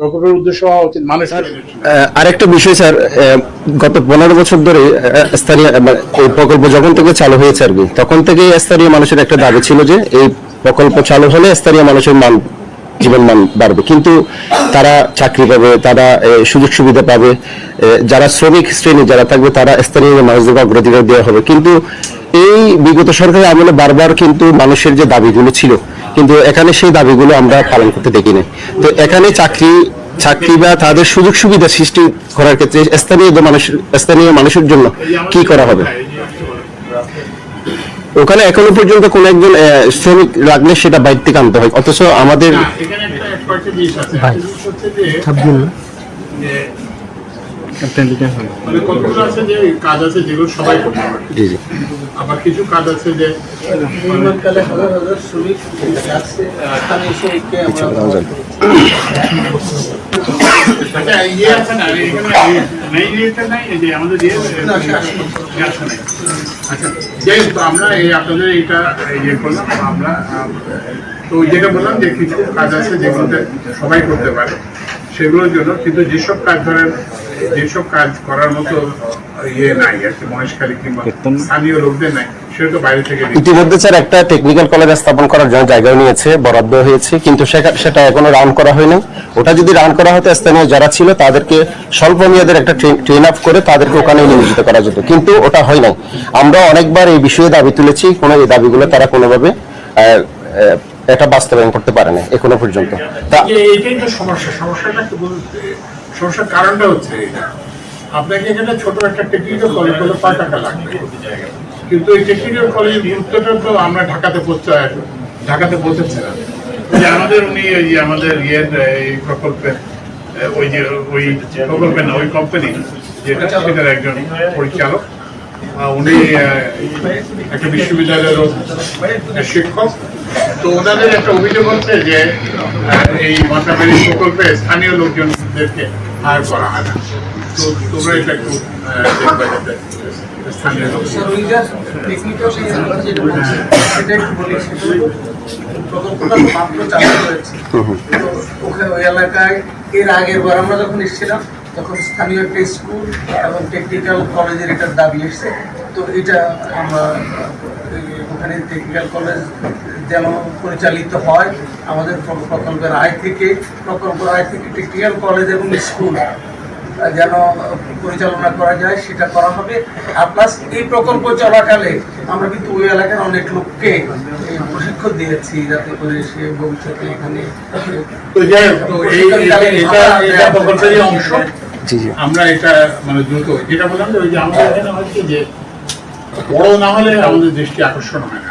প্রকল্পের উদ্দেশ্য হওয়া উচিত মানুষ আরেকটা বিষয়, স্যার গত পনেরো বছর ধরে স্থানীয় মানে প্রকল্প যখন থেকে চালু হয়েছে আর কি, তখন থেকে স্থানীয় মানুষের একটা দাবি ছিল যে এই প্রকল্প চালু হলে স্থানীয় মানুষের মান জীবন মান বাড়বে। কিন্তু তারা চাকরি পাবে, তারা সুযোগ সুবিধা পাবে যারা শ্রমিক শ্রেণি, যারা থাকবে, তারা স্থানীয় মানুষদেরকে অগ্রাধিকার দেওয়া হবে। কিন্তু এই বিগত সরকারের আমলে বারবার কিন্তু মানুষের যে দাবিগুলো ছিল কিন্তু এখানে সেই দাবিগুলো আমরা পালন করতে দেখিনি। তো এখানে চাকরি চাকরি বা তাদের সুযোগ সুবিধা সৃষ্টি করার ক্ষেত্রে স্থানীয় মানুষ স্থানীয় মানুষের জন্য কি করা হবে? ওখানে এখনও পর্যন্ত কোন একজন শ্রমিক লাগলে সেটা বাইরে থেকে আনতে হয়। অথচ আমাদের মানে কতগুলো আছে যে কাজ আছে যেগুলো সবাই করতে পারে জি জি আবার কিছু কাজ আছে যে নির্মাণকালে হাজার হাজার শ্রমিক আসছে এখানে এসে একে আমরা আচ্ছা ইয়ে আছে না এখানে নেই ইয়েতে নাই যে আমাদের না, সে আসে না। আসে নাই। যাই আমরা এই আপনাদের এটা ইয়ে করলাম আমরা তো যেটা বললাম যে কিছু কাজ আছে যেগুলোতে সবাই করতে পারে সেগুলোর জন্য কিন্তু যেসব কাজ ধরেন যেসব কাজ করার মতো ইয়ে নাই আর কি মহেশখালী কিংবা স্থানীয় লোকদের নাই ইতিমধ্যে স্যার একটা টেকনিক্যাল কলেজ স্থাপন করার জন্য জায়গা নিয়েছে বরাদ্দ হয়েছে কিন্তু সেটা- এখনও রাউন্ড করা হয়নি। ওটা যদি রাউন্ড করা হতো স্থানীয় যারা ছিল তাদেরকে স্বল্প মেয়াদের একটা ট্রেন আপ করে তাদেরকে ওখানে নিয়োজিত করা যেত কিন্তু ওটা হয় নাই আমরা অনেকবার এই বিষয়ে দাবি তুলেছি কোনো এই দাবিগুলো তারা কোনোভাবে এটা বাস্তবায়ন করতে পারে না এখনও পর্যন্ত। এইটাই তো সমস্যা। সমস্যাটা সমস্যার কারণটা হচ্ছে এটা আপনাকে এখানে ছোট একটা টেকনিক্যাল কলেজ করলে পাঁচ টাকা লাগবে। কিন্তু এই টেকনিক্যাল কলেজের গুরুত্বটা তো আমরা ঢাকাতে পৌঁছে ঢাকাতে পৌঁছেছে না যে আমাদের উনি এই আমাদের ইয়ের এই প্রকল্পের ওই যে ওই প্রকল্পের না ওই কোম্পানি যেটা সেটার একজন পরিচালক। উনি একটা বিশ্ববিদ্যালয়ের শিক্ষক। তো ওনাদের একটা অভিযোগ হচ্ছে যে এই মাতাবাড়ি প্রকল্পে স্থানীয় লোকজনদেরকে হায়ার করা হয় না। তো তোমরা এটা একটু দেখবে যাতে স্থানীয় ওই এলাকায় এর আগের বার আমরা যখন এসেছিলাম তখন স্থানীয় একটা স্কুল এবং টেকনিক্যাল কলেজের একটা দাবি এসছে। তো এটা আমরা ওখানে টেকনিক্যাল কলেজ যেন পরিচালিত হয় আমাদের প্র- প্রকল্পের আয় থেকে প্রকল্পের আয় থেকে টেকনিক্যাল কলেজ এবং স্কুল যেন পরিচালনা করা যায় সেটা করা হবে আর প্লাস এই প্রকল্প চলাকালে আমরা কিন্তু ওই এলাকার অনেক লোককে প্রশিক্ষণ দিয়েছি যাতে করে সে ভবিষ্যতে এখানে আমরা এটা মানে দ্রুত যেটা বললাম যে ওই যে আমাদের এখানে হচ্ছে যে বড় না হলে আমাদের দৃষ্টি আকর্ষণ হয় না